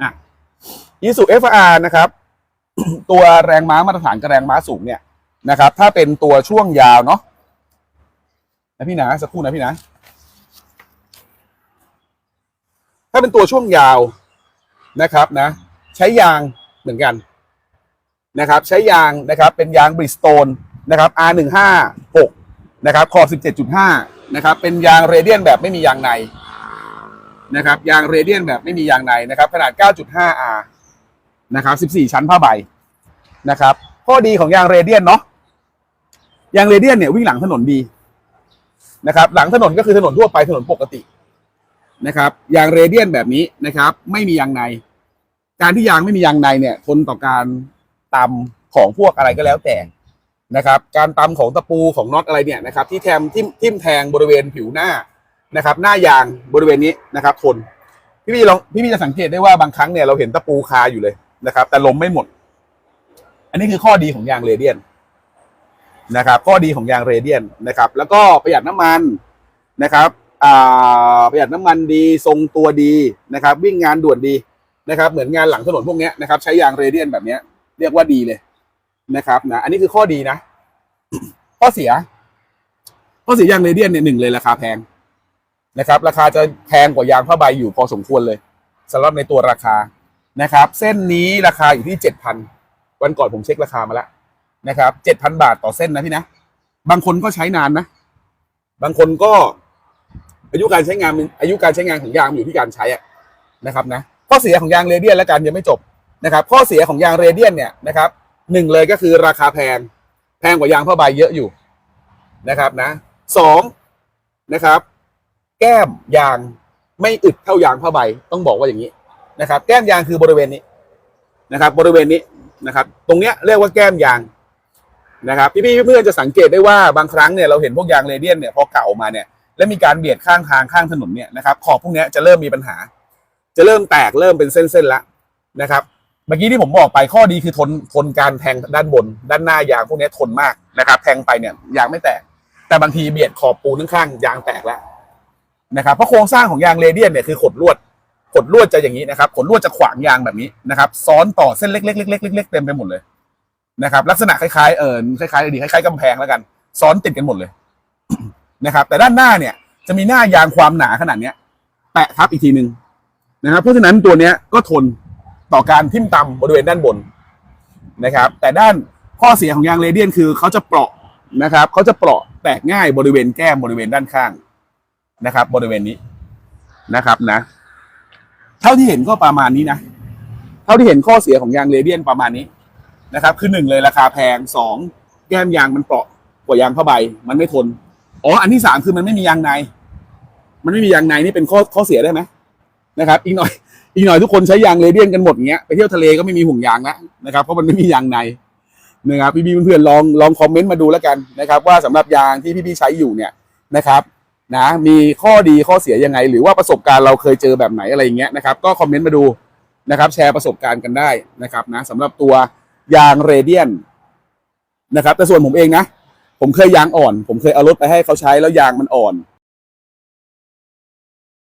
อะอีสุ FR นะครับ ตัวแรงม้ามาตรฐานกับแรงม้าสูงเนี่ยนะครับ ถ้าเป็นตัวช่วงยาวเนาะนะพี่นะสักครู่นะพี่นะถ้าเป็นตัวช่วงยาวนะครับนะ ใช้ยางเหมือนกันนะครับ ใช้ยางนะครับ เป็นยางบริสโตนนะครับ R156 นะครับขอบ17.5นะครับ เป็นยางเรเดียนแบบไม่มียางใน นะครับยางเรเดียนแบบไม่มียางในนะครับ ขนาด 9.5R นะครับ14 ชั้นผ้าใบนะครับข้อดีของยางเรเดียนเนาะยางเรเดียนเนี่ยวิ่งหลังถนนดีนะครับ หลังถนนก็คือถนนทั่วไปถนนปกตินะครับยางเรเดียนแบบนี้นะครับ ไม่มียางใน การที่ยางไม่มียางในเนี่ยทนต่อการตำของพวกอะไรก็แล้วแต่นะครับ การตำของตะปูของน็อตอะไรเนี่ยนะครับ ที่แทมทิ่มทิ่มแทงบริเวณผิวหน้า นะครับ หน้ายางบริเวณนี้นะครับทนพี่พี่ลองพี่พี่จะสังเกตได้ว่าบางครั้งเนี่ยเราเห็นตะปูคาอยู่เลยนะครับ แต่ลมไม่หมด อันนี้คือข้อดีของยางเรเดียนนะครับ ข้อดีของยางเรเดียนนะครับ แล้วก็ประหยัดน้ำมันนะครับอ่าประหยัดน้ำมันดีทรงตัวดีนะครับ วิ่งงานด่วนดีนะครับ เหมือนงานหลังถนนพวกนี้นะครับ ใช้ยางเรเดียนแบบนี้เรียกว่าดีเลยนะครับนะอันนี้คือข้อดีนะ ข้อเสีย ข้อเสียยางเรเดียนเนี่ยหนึ่งเลยราคาแพง นะครับ ราคาจะแพงกว่ายางผ้าใบอยู่พอสมควรเลยสำหรับในตัวราคานะครับ เส้นนี้ราคาอยู่ที่เจ็ดพันวันก่อนผมเช็คราคามาแล้วนะครับเจ็ดพันบาทต่อเส้นนะพี่นะ บางคนก็ใช้นานนะ บางคนก็อายุการใช้งานอายุการใช้งานของยางอยู่ที่การใช้อะนะครับนะข้อเสียของยางเรเดียนและกันยังไม่จบนะครับข้อเสียของยางเรเดียนเนี่ยนะครับหนึ่งเลยก็คือราคาแพง แพงกว่ายางผ้าใบเยอะอยู่นะครับนะสองนะครับ แก้มยางไม่อึดเท่ายางผ้าใบต้องบอกว่าอย่างนี้นะครับ แก้มยางคือบริเวณนี้นะครับ บริเวณนี้นะครับ ตรงเนี้ยเรียกว่าแก้มยางนะครับพี่ๆเพื่อนๆจะสังเกตได้ว่าบางครั้งเนี่ยเราเห็นพวกยางเรเดียนเนี่ยพอเก่ามาเนี่ยแล้วมีการเบียดข้างทางข้างถนนเนี่ยนะครับขอบพวกเนี้ยจะเริ่มมีปัญหา จะเริ่มแตกเริ่มเป็นเส้นๆละนะครับเมื่อกี้ที่ผมบอกไปข้อดีคือทนทนการแทงด้านบน ด้านหน้ายางพวกนี้ทนมากนะครับ แทงไปเนี่ยยางไม่แตก แต่บางทีเบียดขอบปูนข้างๆยางแตกแล้ว นะครับเพราะโครงสร้างของยางเรเดียนเนี่ยคือขดลวดขดลวดจะอย่างนี้นะครับขดลวดจะขวางยางแบบนี้นะครับ ซ้อนต่อเส้นเล็กๆเล็กๆๆๆๆเต็มไปหมดเลยนะครับลักษณะคล้ายๆเออคล้ายๆดีคล้ายๆกำแพงแล้วกัน ซ้อนติดกันหมดเลยนะครับ แต่ด้านหน้าเนี่ยจะมีหน้ายางความหนาขนาดเนี้ยแปะทับอีกทีหนึ่งนะครับเพราะฉะนั้นตัวเนี้ยก็ทนต่อการทิ่มตำบริเวณด้านบนนะครับ แต่ด้านข้อเสียของยางเรเดียนคือเขาจะเปราะนะครับเขาจะเปราะแตกง่ายบริเวณแก้มบริเวณด้านข้าง นะครับ บริเวณนี้นะครับนะ เท่าที่เห็นก็ประมาณนี้นะ เท่าที่เห็นข้อเสียของยางเรเดียนประมาณนี้นะครับ คือหนึ่งเลยราคาแพงสองแก้มยางมันเปราะกว่ายางผ้าใบ มันไม่ทนอ๋ออันที่สามคือมันไม่มียางใน มันไม่มียางในนี่เป็นข้อข้อเสียได้ไหมนะครับ อีกหน่อย อีกหน่อยทุกคนใช้ยางเรเดียนกันหมดเงี้ยไปเที่ยวทะเลก็ไม่มีห่วงยางแล้วนะครับเพราะมันไม่มียางในนะครับพี่ๆเพื่อนๆลองลองคอมเมนต์มาดูแล้วกันนะครับ ว่าสำหรับยางที่พี่ๆใช้อยู่เนี่ยนะครับ นะมีข้อดีข้อเสียยังไง หรือว่าประสบการณ์เราเคยเจอแบบไหนอะไรอย่างเงี้ยนะครับก็คอมเมนต์มาดูนะครับ แชร์ประสบการณ์กันได้นะครับนะสำหรับตัวยางเรเดียนนะครับแต่ส่วนผมเองนะ ผมเคยยางอ่อน ผมเคยเอารถไปให้เขาใช้แล้วยางมันอ่อน